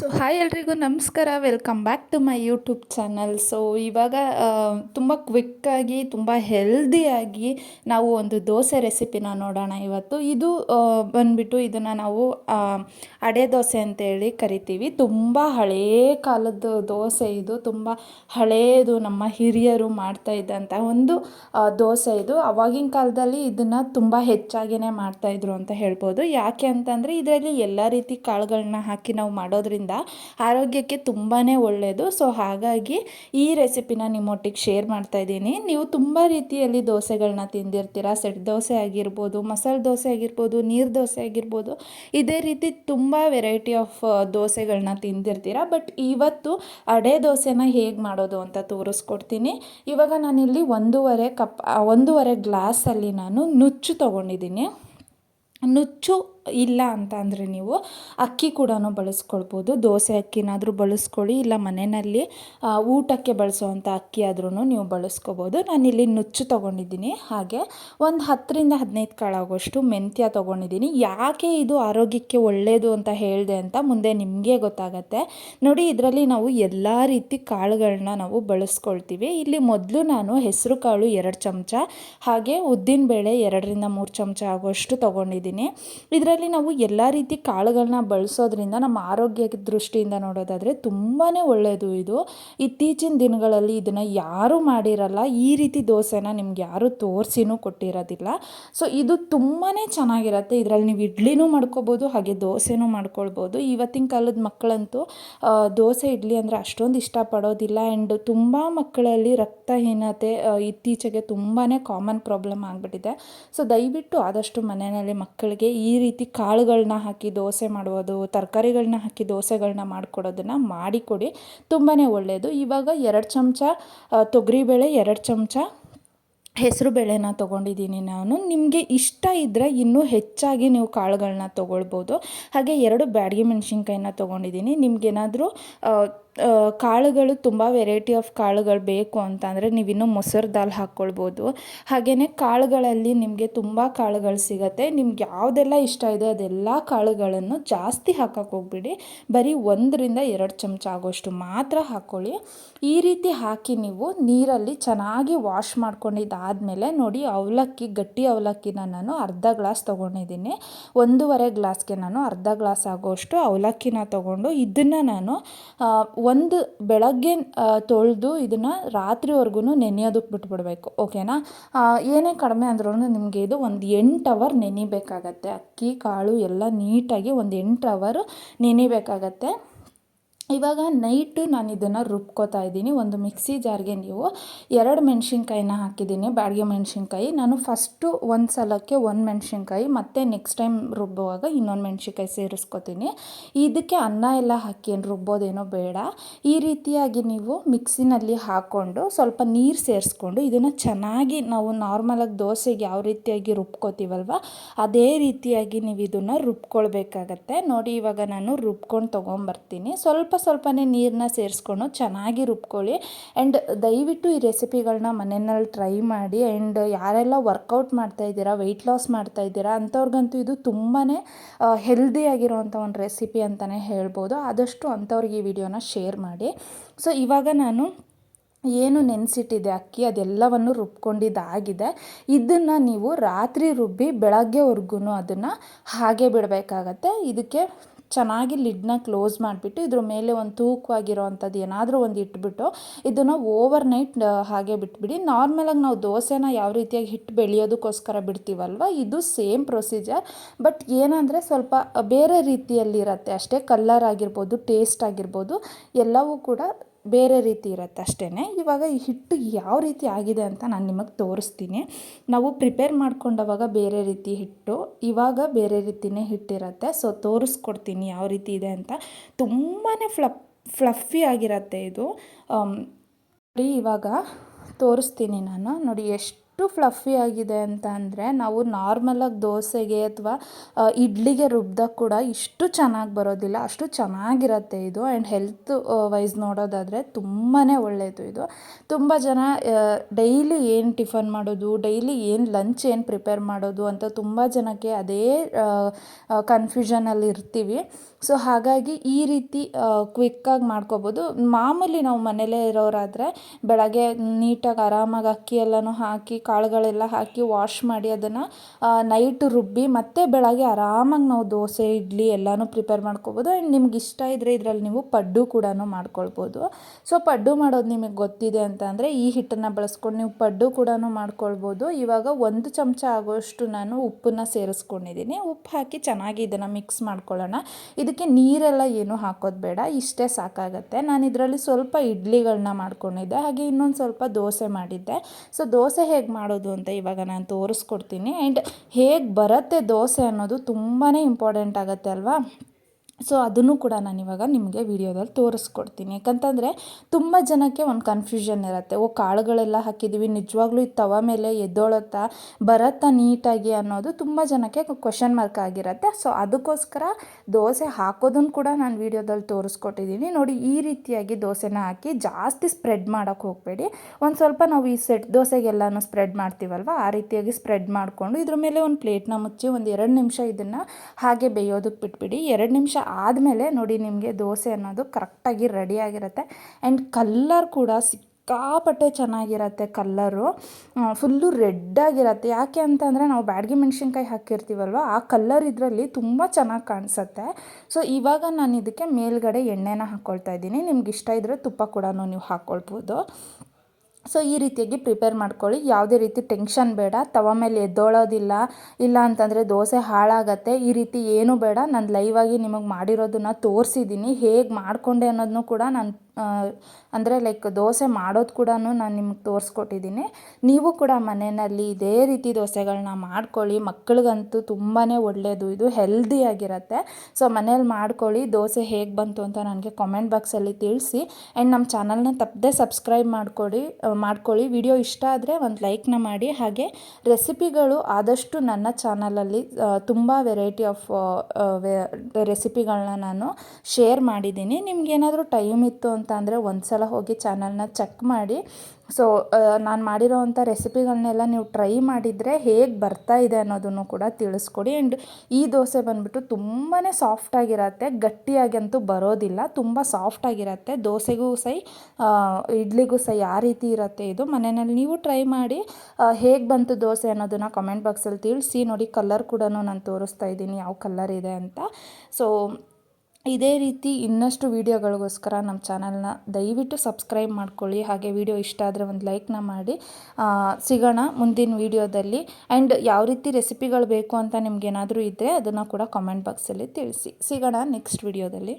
So hi ಎಲ್ರಿಗೂ, ನಮಸ್ಕಾರ. Welcome back to my YouTube channel so ಇವಾಗ ತುಂಬ ಕ್ವಿಕ್ಕಾಗಿ ತುಂಬ ಹೆಲ್ದಿಯಾಗಿ ನಾವು ಒಂದು ದೋಸೆ ರೆಸಿಪಿನ ನೋಡೋಣ ಇವತ್ತು. ಇದು ಬಂದ್ಬಿಟ್ಟು ಇದನ್ನು ನಾವು ಅಡೆ ದೋಸೆ ಅಂತೇಳಿ ಕರಿತೀವಿ. ತುಂಬ ಹಳೇ ಕಾಲದ ದೋಸೆ ಇದು. ತುಂಬ ಹಳೇದು ನಮ್ಮ ಹಿರಿಯರು ಮಾಡ್ತಾ ಇದ್ದಂಥ ಒಂದು ದೋಸೆ ಇದು. ಅವಾಗಿನ ಕಾಲದಲ್ಲಿ ಇದನ್ನು ತುಂಬ ಹೆಚ್ಚಾಗಿನೇ ಮಾಡ್ತಾಯಿದ್ರು ಅಂತ ಹೇಳ್ಬೋದು. ಯಾಕೆ ಅಂತಂದರೆ, ಇದರಲ್ಲಿ ಎಲ್ಲ ರೀತಿ ಕಾಳುಗಳನ್ನ ಹಾಕಿ ನಾವು ಮಾಡೋದ್ರಿಂದ ಆರೋಗ್ಯಕ್ಕೆ ತುಂಬಾ ಒಳ್ಳೆಯದು ಸೊ ಹಾಗಾಗಿ ಈ ರೆಸಿಪಿನ ನಿಮ್ಮೊಟ್ಟಿಗೆ ಶೇರ್ ಮಾಡ್ತಾ ಇದ್ದೀನಿ. ನೀವು ತುಂಬ ರೀತಿಯಲ್ಲಿ ದೋಸೆಗಳನ್ನ ತಿಂದಿರ್ತೀರ. ಸೆಟ್ ದೋಸೆ ಆಗಿರ್ಬೋದು, ಮಸಾಲೆ ದೋಸೆ ಆಗಿರ್ಬೋದು, ನೀರು ದೋಸೆ ಆಗಿರ್ಬೋದು, ಇದೇ ರೀತಿ ತುಂಬ ವೆರೈಟಿ ಆಫ್ ದೋಸೆಗಳನ್ನ ತಿಂದಿರ್ತೀರ. ಬಟ್ ಇವತ್ತು ಅಡೆ ದೋಸೆನ ಹೇಗೆ ಮಾಡೋದು ಅಂತ ತೋರಿಸ್ಕೊಡ್ತೀನಿ. ಇವಾಗ ನಾನಿಲ್ಲಿ ಒಂದೂವರೆ ಕಪ್ ಒಂದೂವರೆ ಗ್ಲಾಸಲ್ಲಿ ನಾನು ನುಚ್ಚು ತೊಗೊಂಡಿದ್ದೀನಿ. ನುಚ್ಚು ಇಲ್ಲ ಅಂತ ಅಂದರೆ ನೀವು ಅಕ್ಕಿ ಕೂಡ ಬಳಸ್ಕೊಳ್ಬೋದು. ದೋಸೆ ಅಕ್ಕಿನಾದರೂ ಬಳಸ್ಕೊಳ್ಳಿ, ಇಲ್ಲ ಮನೆಯಲ್ಲಿ ಊಟಕ್ಕೆ ಬಳಸುವಂಥ ಅಕ್ಕಿ ಆದ್ರೂ ನೀವು ಬಳಸ್ಕೋಬೋದು. ನಾನಿಲ್ಲಿ ನುಚ್ಚು ತೊಗೊಂಡಿದ್ದೀನಿ. ಹಾಗೆ ಒಂದು ಹತ್ತರಿಂದ ಹದಿನೈದು ಕಾಳಾಗುವಷ್ಟು ಮೆಂತ್ಯ ತೊಗೊಂಡಿದ್ದೀನಿ. ಯಾಕೆ ಇದು ಆರೋಗ್ಯಕ್ಕೆ ಒಳ್ಳೆಯದು ಅಂತ ಹೇಳಿದೆ ಅಂತ ಮುಂದೆ ನಿಮಗೆ ಗೊತ್ತಾಗತ್ತೆ. ನೋಡಿ, ಇದರಲ್ಲಿ ನಾವು ಎಲ್ಲ ರೀತಿ ಕಾಳುಗಳನ್ನ ನಾವು ಬಳಸ್ಕೊಳ್ತೀವಿ. ಇಲ್ಲಿ ಮೊದಲು ನಾನು ಹೆಸರು ಕಾಳು ಎರಡು ಚಮಚ, ಹಾಗೆ ಉದ್ದಿನಬೇಳೆ ಎರಡರಿಂದ ಮೂರು ಚಮಚ ಆಗುವಷ್ಟು ತೊಗೊಂಡಿದ್ದೀನಿ. ಇದರಲ್ಲಿ ನಾವು ಎಲ್ಲ ರೀತಿ ಕಾಳುಗಳನ್ನ ಬಳಸೋದ್ರಿಂದ ನಮ್ಮ ಆರೋಗ್ಯದ ದೃಷ್ಟಿಯಿಂದ ನೋಡೋದಾದರೆ ತುಂಬಾ ಒಳ್ಳೆಯದು ಇದು. ಇತ್ತೀಚಿನ ದಿನಗಳಲ್ಲಿ ಇದನ್ನು ಯಾರೂ ಮಾಡಿರಲ್ಲ, ಈ ರೀತಿ ದೋಸೆನ ನಿಮ್ಗೆ ಯಾರೂ ತೋರಿಸಿನೂ ಕೊಟ್ಟಿರೋದಿಲ್ಲ. ಸೊ ಇದು ತುಂಬಾ ಚೆನ್ನಾಗಿರುತ್ತೆ. ಇದರಲ್ಲಿ ನೀವು ಇಡ್ಲಿನೂ ಮಾಡ್ಕೋಬೋದು, ಹಾಗೆ ದೋಸೆನೂ ಮಾಡ್ಕೊಳ್ಬೋದು. ಇವತ್ತಿನ ಕಾಲದ ಮಕ್ಕಳಂತೂ ದೋಸೆ, ಇಡ್ಲಿ ಅಂದರೆ ಅಷ್ಟೊಂದು ಇಷ್ಟಪಡೋದಿಲ್ಲ ಆ್ಯಂಡ್ ತುಂಬ ಮಕ್ಕಳಲ್ಲಿ ರಕ್ತಹೀನತೆ ಇತ್ತೀಚೆಗೆ ತುಂಬಾ ಕಾಮನ್ ಪ್ರಾಬ್ಲಮ್ ಆಗಿಬಿಟ್ಟಿದೆ. ಸೊ ದಯವಿಟ್ಟು ಆದಷ್ಟು ಮನೆಯಲ್ಲಿ ಮಕ್ಕಳಿಗೆ ಈ ರೀತಿ ಕಾಳುಗಳನ್ನ ಹಾಕಿ ದೋಸೆ ಮಾಡುವುದು ತರಕಾರಿಗಳನ್ನ ಹಾಕಿ ದೋಸೆಗಳನ್ನ ಮಾಡಿಕೊಡೋದನ್ನು ಮಾಡಿಕೊಡಿ. ತುಂಬಾ ಒಳ್ಳೆಯದು ಇವಾಗ ಎರಡು ಚಮಚ ತೊಗರಿಬೇಳೆ, ಎರಡು ಚಮಚ ಹೆಸರು ಬೇಳೆನ ತೊಗೊಂಡಿದ್ದೀನಿ ನಾನು. ನಿಮಗೆ ಇಷ್ಟ ಇದ್ದರೆ ಇನ್ನೂ ಹೆಚ್ಚಾಗಿ ನೀವು ಕಾಳುಗಳನ್ನ ತೊಗೊಳ್ಬೋದು. ಹಾಗೆ ಎರಡು ಬ್ಯಾಡಗಿ ಮೆಣಸಿನ್ಕಾಯಿನ ತೊಗೊಂಡಿದ್ದೀನಿ. ನಿಮ್ಗೇನಾದರೂ ಕಾಳುಗಳು ತುಂಬ ವೆರೈಟಿ ಆಫ್ ಕಾಳುಗಳು ಬೇಕು ಅಂತಂದರೆ ಇನ್ನೂ ಮೊಸರು ದಾಲ್ ಹಾಕ್ಕೊಳ್ಬೋದು ಹಾಗೆಯೇ ಕಾಳುಗಳಲ್ಲಿ ನಿಮಗೆ ತುಂಬ ಕಾಳುಗಳು ಸಿಗುತ್ತೆ. ನಿಮ್ಗೆ ಯಾವುದೆಲ್ಲ ಇಷ್ಟ ಇದೆ ಅದೆಲ್ಲ ಕಾಳುಗಳನ್ನು ಜಾಸ್ತಿ ಹಾಕಕ್ಕೆ ಹೋಗ್ಬಿಡಿ. ಬರೀ ಒಂದರಿಂದ ಎರಡು ಚಮಚ ಆಗೋಷ್ಟು ಮಾತ್ರ ಹಾಕ್ಕೊಳ್ಳಿ ಈ ರೀತಿ ಹಾಕಿ ನೀವು ನೀರಲ್ಲಿ ಚೆನ್ನಾಗಿ ವಾಶ್ ಮಾಡ್ಕೊಂಡಿದ್ದಾದಮೇಲೆ ನೋಡಿ ಅವಲಕ್ಕಿ, ಗಟ್ಟಿ ಅವಲಕ್ಕಿನ ನಾನು ಅರ್ಧ ಗ್ಲಾಸ್ ತೊಗೊಂಡಿದ್ದೀನಿ. ಒಂದೂವರೆ ಗ್ಲಾಸ್ಗೆ ನಾನು ಅರ್ಧ ಗ್ಲಾಸ್ ಆಗೋಷ್ಟು ಅವಲಕ್ಕಿನ ತೊಗೊಂಡು ಇದನ್ನು ನಾನು ಒಂದು ಬೆಳಗ್ಗೆ ತೊಳೆದು ಇದನ್ನು ರಾತ್ರಿವರೆಗೂ ನೆನೆಯೋದಕ್ಕೆ ಬಿಟ್ಬಿಡ್ಬೇಕು, ಓಕೆನಾ? ಏನೇ ಕಡಿಮೆ ಅಂದ್ರೂ ನಿಮಗೆ ಇದು ಒಂದು ಎಂಟು ಅವರ್ ನೆನಿಬೇಕಾಗತ್ತೆ. ಅಕ್ಕಿ, ಕಾಳು ಎಲ್ಲ ನೀಟಾಗಿ ಒಂದು ಎಂಟು ಅವರು ನೆನಿಬೇಕಾಗತ್ತೆ. ಇವಾಗ ನೈಟು ನಾನು ಇದನ್ನು ರುಬ್ಕೋತಾ ಇದ್ದೀನಿ. ಒಂದು ಮಿಕ್ಸಿ ಜಾರ್ಗೆ ನೀವು ಎರಡು ಮೆಣಸಿನ್ಕಾಯಿನ ಹಾಕಿದ್ದೀನಿ. ಬ್ಯಾಡಗೆ ಮೆಣಸಿನ್ಕಾಯಿ. ನಾನು ಫಸ್ಟು ಒಂದು ಸಲಕ್ಕೆ ಒಂದು ಮೆಣಸಿನ್ಕಾಯಿ, ಮತ್ತು ನೆಕ್ಸ್ಟ್ ಟೈಮ್ ರುಬ್ಬುವಾಗ ಇನ್ನೊಂದು ಮೆಣಸಿನ್ಕಾಯಿ ಸೇರಿಸ್ಕೊತೀನಿ. ಇದಕ್ಕೆ ಅನ್ನ ಎಲ್ಲ ಹಾಕಿ ರುಬ್ಬೋದೇನೋ ಬೇಡ. ಈ ರೀತಿಯಾಗಿ ನೀವು ಮಿಕ್ಸಿನಲ್ಲಿ ಹಾಕ್ಕೊಂಡು ಸ್ವಲ್ಪ ನೀರು ಸೇರಿಸ್ಕೊಂಡು ಇದನ್ನು ಚೆನ್ನಾಗಿ ನಾವು ನಾರ್ಮಲಾಗಿ ದೋಸೆಗೆ ಯಾವ ರೀತಿಯಾಗಿ ರುಬ್ಕೋತೀವಲ್ವ, ಅದೇ ರೀತಿಯಾಗಿ ನೀವು ಇದನ್ನು ರುಬ್ಕೊಳ್ಬೇಕಾಗತ್ತೆ. ನೋಡಿ ಇವಾಗ ನಾನು ರುಬ್ಕೊಂಡು ತೊಗೊಂಬರ್ತೀನಿ. ಸ್ವಲ್ಪ ಸ್ವಲ್ಪನೇ ನೀರನ್ನ ಸೇರಿಸ್ಕೊಂಡು ಚೆನ್ನಾಗಿ ರುಬ್ಕೊಳ್ಳಿ. ಆ್ಯಂಡ್ ದಯವಿಟ್ಟು ಈ ರೆಸಿಪಿಗಳನ್ನ ಮನೆಯಲ್ಲಿ ಟ್ರೈ ಮಾಡಿ. ಆ್ಯಂಡ್ ಯಾರೆಲ್ಲ ವರ್ಕೌಟ್ ಮಾಡ್ತಾ ಇದ್ದೀರಾ ವೆಯ್ಟ್ ಲಾಸ್ ಮಾಡ್ತಾ ಇದ್ದೀರಾ ಅಂಥವ್ರಿಗಂತೂ ಇದು ತುಂಬಾ ಹೆಲ್ದಿ ಆಗಿರುವಂಥ ಒಂದು ರೆಸಿಪಿ ಅಂತಲೇ ಹೇಳ್ಬೋದು. ಆದಷ್ಟು ಅಂಥವ್ರಿಗೆ ಈ ವಿಡಿಯೋನ ಶೇರ್ ಮಾಡಿ. ಸೊ ಇವಾಗ ನಾನು ಏನು ನೆನೆಸಿಟ್ಟಿದೆ ಅಕ್ಕಿ, ಅದೆಲ್ಲವನ್ನು ರುಬ್ಕೊಂಡಿದ್ದಾಗಿದೆ. ಇದನ್ನು ನೀವು ರಾತ್ರಿ ರುಬ್ಬಿ ಬೆಳಗ್ಗೆವರೆಗೂ ಅದನ್ನು ಹಾಗೆ ಬಿಡಬೇಕಾಗತ್ತೆ. ಇದಕ್ಕೆ ಚೆನ್ನಾಗಿ ಲಿಡ್ನ ಕ್ಲೋಸ್ ಮಾಡಿಬಿಟ್ಟು ಇದ್ರ ಮೇಲೆ ಒಂದು ತೂಕವಾಗಿರೋವಂಥದ್ದು ಏನಾದರೂ ಒಂದು ಇಟ್ಬಿಟ್ಟು ಇದನ್ನು ಓವರ್ ನೈಟ್ ಹಾಗೆ ಬಿಟ್ಬಿಡಿ. ನಾರ್ಮಲಾಗಿ ನಾವು ದೋಸೆನ ಯಾವ ರೀತಿಯಾಗಿ ಹಿಟ್ಟು ಬೆಳೆಯೋದಕ್ಕೋಸ್ಕರ ಬಿಡ್ತೀವಲ್ವ? ಇದು ಸೇಮ್ ಪ್ರೊಸೀಜರ್, ಬಟ್ ಏನಂದರೆ ಸ್ವಲ್ಪ ಬೇರೆ ರೀತಿಯಲ್ಲಿರತ್ತೆ. ಅಷ್ಟೇ ಕಲ್ಲರ್ ಆಗಿರ್ಬೋದು, ಟೇಸ್ಟ್ ಆಗಿರ್ಬೋದು, ಎಲ್ಲವೂ ಕೂಡ ಬೇರೆ ರೀತಿ ಇರುತ್ತೆ ಅಷ್ಟೇ ಇವಾಗ ಈ ಹಿಟ್ಟು ಯಾವ ರೀತಿ ಆಗಿದೆ ಅಂತ ನಾನು ನಿಮಗೆ ತೋರಿಸ್ತೀನಿ. ನಾವು ಪ್ರಿಪೇರ್ ಮಾಡ್ಕೊಂಡವಾಗ ಬೇರೆ ರೀತಿ ಹಿಟ್ಟು, ಇವಾಗ ಬೇರೆ ರೀತಿಯೇ ಹಿಟ್ಟಿರುತ್ತೆ ಸೊ ತೋರಿಸ್ಕೊಡ್ತೀನಿ ಯಾವ ರೀತಿ ಇದೆ ಅಂತ. ತುಂಬಾ ಫ್ಲಫ್ ಫ್ಲಫಿ ಆಗಿರುತ್ತೆ ಇದು. ನೋಡಿ ಇವಾಗ ತೋರಿಸ್ತೀನಿ ನಾನು. ನೋಡಿ ಎಷ್ಟು ಎಷ್ಟು ಫ್ಲಫಿ ಆಗಿದೆ ಅಂತ ಅಂದರೆ ನಾವು ನಾರ್ಮಲಾಗಿ ದೋಸೆಗೆ ಅಥವಾ ಇಡ್ಲಿಗೆ ರುಬ್ಬಿದಾಗ ಕೂಡ ಇಷ್ಟು ಚೆನ್ನಾಗಿ ಬರೋದಿಲ್ಲ, ಅಷ್ಟು ಚೆನ್ನಾಗಿರತ್ತೆ ಇದು. ಆ್ಯಂಡ್ ಹೆಲ್ತ್ ವೈಸ್ ನೋಡೋದಾದರೆ ತುಂಬಾ ಒಳ್ಳೆಯದು ಇದು. ತುಂಬ ಜನ ಡೈಲಿ ಏನು ಟಿಫನ್ ಮಾಡೋದು ಡೈಲಿ ಏನು ಲಂಚ್ ಏನು ಪ್ರಿಪೇರ್ ಮಾಡೋದು ಅಂತ ತುಂಬ ಜನಕ್ಕೆ ಅದೇ ಕನ್ಫ್ಯೂಷನಲ್ಲಿ ಇರ್ತೀವಿ. ಸೊ ಹಾಗಾಗಿ ಈ ರೀತಿ ಕ್ವಿಕ್ಕಾಗಿ ಮಾಡ್ಕೋಬೋದು. ಮಾಮೂಲಿ ನಾವು ಮನೇಲೇ ಇರೋರಾದರೆ ಬೆಳಗ್ಗೆ ನೀಟಾಗಿ ಆರಾಮಾಗಿ ಅಕ್ಕಿ ಎಲ್ಲನೂ ಹಾಕಿ ಕಾಳುಗಳೆಲ್ಲ ಹಾಕಿ ವಾಶ್ ಮಾಡಿ ಅದನ್ನು ನೈಟ್ ರುಬ್ಬಿ ಮತ್ತೆ ಬೆಳಗ್ಗೆ ಆರಾಮಾಗಿ ನಾವು ದೋಸೆ, ಇಡ್ಲಿ ಎಲ್ಲನೂ ಪ್ರಿಪೇರ್ ಮಾಡ್ಕೋಬೋದು. ಆ್ಯಂಡ್ ನಿಮ್ಗೆ ಇಷ್ಟ ಇದ್ದರೆ ಇದರಲ್ಲಿ ನೀವು ಪಡ್ಡು ಕೂಡ ಮಾಡ್ಕೊಳ್ಬೋದು. ಸೊ ಪಡ್ಡು ಮಾಡೋದು ನಿಮಗೆ ಗೊತ್ತಿದೆ ಅಂತ ಈ ಹಿಟ್ಟನ್ನು ಬಳಸ್ಕೊಂಡು ನೀವು ಪಡ್ಡು ಕೂಡ ಮಾಡ್ಕೊಳ್ಬೋದು. ಇವಾಗ ಒಂದು ಚಮಚ ಆಗೋಷ್ಟು ನಾನು ಉಪ್ಪನ್ನು ಸೇರಿಸ್ಕೊಂಡಿದ್ದೀನಿ ಉಪ್ಪು ಹಾಕಿ ಚೆನ್ನಾಗಿ ಇದನ್ನು ಮಿಕ್ಸ್ ಮಾಡ್ಕೊಳ್ಳೋಣ. ಇದಕ್ಕೆ ನೀರೆಲ್ಲ ಏನು ಹಾಕೋದು ಬೇಡ, ಇಷ್ಟೇ ಸಾಕಾಗತ್ತೆ. ನಾನು ಇದರಲ್ಲಿ ಸ್ವಲ್ಪ ಇಡ್ಲಿಗಳನ್ನ ಮಾಡ್ಕೊಂಡಿದ್ದೆ. ಹಾಗೆ ಇನ್ನೊಂದು ಸ್ವಲ್ಪ ದೋಸೆ ಮಾಡಿದ್ದೆ. ಸೊ ದೋಸೆ ಹೇಗೆ ಮಾಡೋದು ಅಂತ ಇವಾಗ ನಾನು ತೋರಿಸ್ಕೊಡ್ತೀನಿ. ಆ್ಯಂಡ್ ಹೇಗೆ ಬರುತ್ತೆ ದೋಸೆ ಅನ್ನೋದು ತುಂಬಾ ಇಂಪಾರ್ಟೆಂಟ್ ಆಗುತ್ತೆ ಅಲ್ವಾ? ಸೊ ಅದನ್ನು ಕೂಡ ನಾನು ಇವಾಗ ನಿಮಗೆ ವಿಡಿಯೋದಲ್ಲಿ ತೋರಿಸ್ಕೊಡ್ತೀನಿ. ಯಾಕಂತಂದರೆ ತುಂಬ ಜನಕ್ಕೆ ಒಂದು ಕನ್ಫ್ಯೂಷನ್ ಇರುತ್ತೆ. ಓ, ಕಾಳುಗಳೆಲ್ಲ ಹಾಕಿದ್ದೀವಿ, ನಿಜವಾಗ್ಲೂ ಈ ತವ ಮೇಲೆ ಎದ್ದೊಳತ್ತಾ ಬರತ್ತಾ ನೀಟಾಗಿ ಅನ್ನೋದು ತುಂಬ ಜನಕ್ಕೆ ಕ್ವಶನ್ ಮಾರ್ಕ್ ಆಗಿರುತ್ತೆ. ಸೊ, ಅದಕ್ಕೋಸ್ಕರ ದೋಸೆ ಹಾಕೋದನ್ನು ಕೂಡ ನಾನು ವಿಡಿಯೋದಲ್ಲಿ ತೋರಿಸ್ಕೊಟ್ಟಿದ್ದೀನಿ. ನೋಡಿ, ಈ ರೀತಿಯಾಗಿ ದೋಸೆನ ಹಾಕಿ ಜಾಸ್ತಿ ಸ್ಪ್ರೆಡ್ ಮಾಡೋಕ್ಕೆ ಹೋಗಬೇಡಿ. ಒಂದು ಸ್ವಲ್ಪ ನಾವು ಈ ಸೆಟ್ ದೋಸೆಗೆಲ್ಲನೂ ಸ್ಪ್ರೆಡ್ ಮಾಡ್ತೀವಲ್ವ? ಆ ರೀತಿಯಾಗಿ ಸ್ಪ್ರೆಡ್ ಮಾಡಿಕೊಂಡು ಇದ್ರ ಮೇಲೆ ಒಂದು ಪ್ಲೇಟ್ನ ಮುಚ್ಚಿ ಒಂದು ಎರಡು ನಿಮಿಷ ಇದನ್ನು ಹಾಗೆ ಬೇಯೋದಕ್ಕೆ ಬಿಟ್ಬಿಡಿ. ಎರಡು ನಿಮಿಷ ಆದಮೇಲೆ ನೋಡಿ ನಿಮಗೆ ದೋಸೆ ಅನ್ನೋದು ಕರೆಕ್ಟಾಗಿ ರೆಡಿಯಾಗಿರುತ್ತೆ ಆ್ಯಂಡ್ ಕಲ್ಲರ್ ಕೂಡ ಸಿಕ್ಕಾಪಟ್ಟೆ ಚೆನ್ನಾಗಿರತ್ತೆ ಕಲ್ಲರು ಫುಲ್ಲು ರೆಡ್ಡಾಗಿರತ್ತೆ ಯಾಕೆ ಅಂತಂದರೆ ನಾವು ಬ್ಯಾಡ್ಗೆ ಮೆಣಸಿನ್ಕಾಯಿ ಹಾಕಿರ್ತೀವಲ್ವ, ಆ ಕಲ್ಲರ್ ಇದರಲ್ಲಿ ತುಂಬ ಚೆನ್ನಾಗಿ ಕಾಣಿಸುತ್ತೆ. ಸೊ ಇವಾಗ ನಾನು ಇದಕ್ಕೆ ಮೇಲ್ಗಡೆ ಎಣ್ಣೆನ ಹಾಕ್ಕೊಳ್ತಾ ಇದ್ದೀನಿ. ನಿಮ್ಗೆ ಇಷ್ಟ ಇದ್ದರೆ ತುಪ್ಪ ಕೂಡ ನೀವು ಹಾಕ್ಕೊಳ್ಬೋದು ಸೊ ಈ ರೀತಿಯಾಗಿ ಪ್ರಿಪೇರ್ ಮಾಡ್ಕೊಳ್ಳಿ. ಯಾವುದೇ ರೀತಿ ಟೆನ್ಷನ್ ಬೇಡ. ತವ ಮೇಲೆ ಎದ್ದೋಳೋದಿಲ್ಲ. ಇಲ್ಲ ಅಂತಂದರೆ ದೋಸೆ ಹಾಳಾಗತ್ತೆ. ಈ ರೀತಿ ಏನೂ ಬೇಡ. ನಾನು ಲೈವಾಗಿ ನಿಮಗೆ ಮಾಡಿರೋದನ್ನು ತೋರಿಸಿದ್ದೀನಿ ಹೇಗೆ ಮಾಡಿಕೊಂಡೆ ಅನ್ನೋದನ್ನು ಕೂಡ ನಾನು ಅಂದರೆ ಲೈಕ್ ದೋಸೆ ಮಾಡೋದು ಕೂಡ ನಾನು ನಿಮ್ಗೆ ತೋರಿಸ್ಕೊಟ್ಟಿದ್ದೀನಿ ನೀವು ಕೂಡ ಮನೆಯಲ್ಲಿ ಇದೇ ರೀತಿ ದೋಸೆಗಳನ್ನ ಮಾಡ್ಕೊಳ್ಳಿ. ಮಕ್ಕಳಿಗಂತೂ ತುಂಬಾ ಒಳ್ಳೆಯದು ಇದು ಹೆಲ್ದಿಯಾಗಿರುತ್ತೆ ಸೊ ಮನೇಲಿ ಮಾಡ್ಕೊಳ್ಳಿ. ದೋಸೆ ಹೇಗೆ ಬಂತು ಅಂತ ನನಗೆ ಕಾಮೆಂಟ್ ಬಾಕ್ಸಲ್ಲಿ ತಿಳಿಸಿ. ಆ್ಯಂಡ್ ನಮ್ಮ ಚಾನಲ್ನ ತಪ್ಪದೆ ಸಬ್ಸ್ಕ್ರೈಬ್ ಮಾಡಿಕೊಡಿ ಮಾಡ್ಕೊಳ್ಳಿ. ವಿಡಿಯೋ ಇಷ್ಟ ಆದರೆ ಒಂದು ಲೈಕ್ನ ಮಾಡಿ. ಹಾಗೆ ರೆಸಿಪಿಗಳು ಆದಷ್ಟು ನನ್ನ ಚಾನಲಲ್ಲಿ ತುಂಬ ವೆರೈಟಿ ಆಫ್ ರೆಸಿಪಿಗಳನ್ನ ನಾನು ಶೇರ್ ಮಾಡಿದ್ದೀನಿ ನಿಮ್ಗೇನಾದರೂ ಟೈಮ್ ಇತ್ತು ಅಂತ ಅಂದರೆ ಒಂದು ಸಲ ಹೋಗಿ ಚಾನಲ್ನ ಚೆಕ್ ಮಾಡಿ. ಸೊ ನಾನು ಮಾಡಿರೋವಂಥ ರೆಸಿಪಿಗಳನ್ನೆಲ್ಲ ನೀವು ಟ್ರೈ ಮಾಡಿದರೆ ಹೇಗೆ ಬರ್ತಾ ಇದೆ ಅನ್ನೋದನ್ನು ಕೂಡ ತಿಳಿಸ್ಕೊಡಿ. ಆ್ಯಂಡ್ ಈ ದೋಸೆ ಬಂದುಬಿಟ್ಟು ತುಂಬಾ ಸಾಫ್ಟಾಗಿರತ್ತೆ ಗಟ್ಟಿಯಾಗಿ ಅಂತೂ ಬರೋದಿಲ್ಲ. ತುಂಬ ಸಾಫ್ಟಾಗಿರತ್ತೆ ದೋಸೆಗೂ ಸೈ ಇಡ್ಲಿಗೂ ಸೈ ಆ ರೀತಿ ಇರುತ್ತೆ ಇದು. ಮನೆಯಲ್ಲಿ ನೀವು ಟ್ರೈ ಮಾಡಿ ಹೇಗೆ ಬಂತು ದೋಸೆ ಅನ್ನೋದನ್ನು ಕಮೆಂಟ್ ಬಾಕ್ಸಲ್ಲಿ ತಿಳಿಸಿ. ನೋಡಿ ಕಲರ್ ಕೂಡ ನಾನು ತೋರಿಸ್ತಾ ಇದ್ದೀನಿ. ಯಾವ ಕಲರ್ ಇದೆ ಅಂತ. ಸೊ ಇದೇ ರೀತಿ ಇನ್ನಷ್ಟು ವೀಡಿಯೋಗಳಿಗೋಸ್ಕರ ನಮ್ಮ ಚಾನಲ್ನ ದಯವಿಟ್ಟು ಸಬ್ಸ್ಕ್ರೈಬ್ ಮಾಡ್ಕೊಳ್ಳಿ. ಹಾಗೆ ವಿಡಿಯೋ ಇಷ್ಟ ಆದರೆ ಒಂದು ಲೈಕ್ನ ಮಾಡಿ. ಸಿಗೋಣ ಮುಂದಿನ ವೀಡಿಯೋದಲ್ಲಿ. ಆ್ಯಂಡ್ ಯಾವ ರೀತಿ ರೆಸಿಪಿಗಳು ಬೇಕು ಅಂತ ನಿಮ್ಗೇನಾದರೂ ಇದ್ದರೆ ಅದನ್ನು ಕೂಡ ಕಾಮೆಂಟ್ ಬಾಕ್ಸಲ್ಲಿ ತಿಳಿಸಿ. ಸಿಗೋಣ ನೆಕ್ಸ್ಟ್ ವೀಡಿಯೋದಲ್ಲಿ.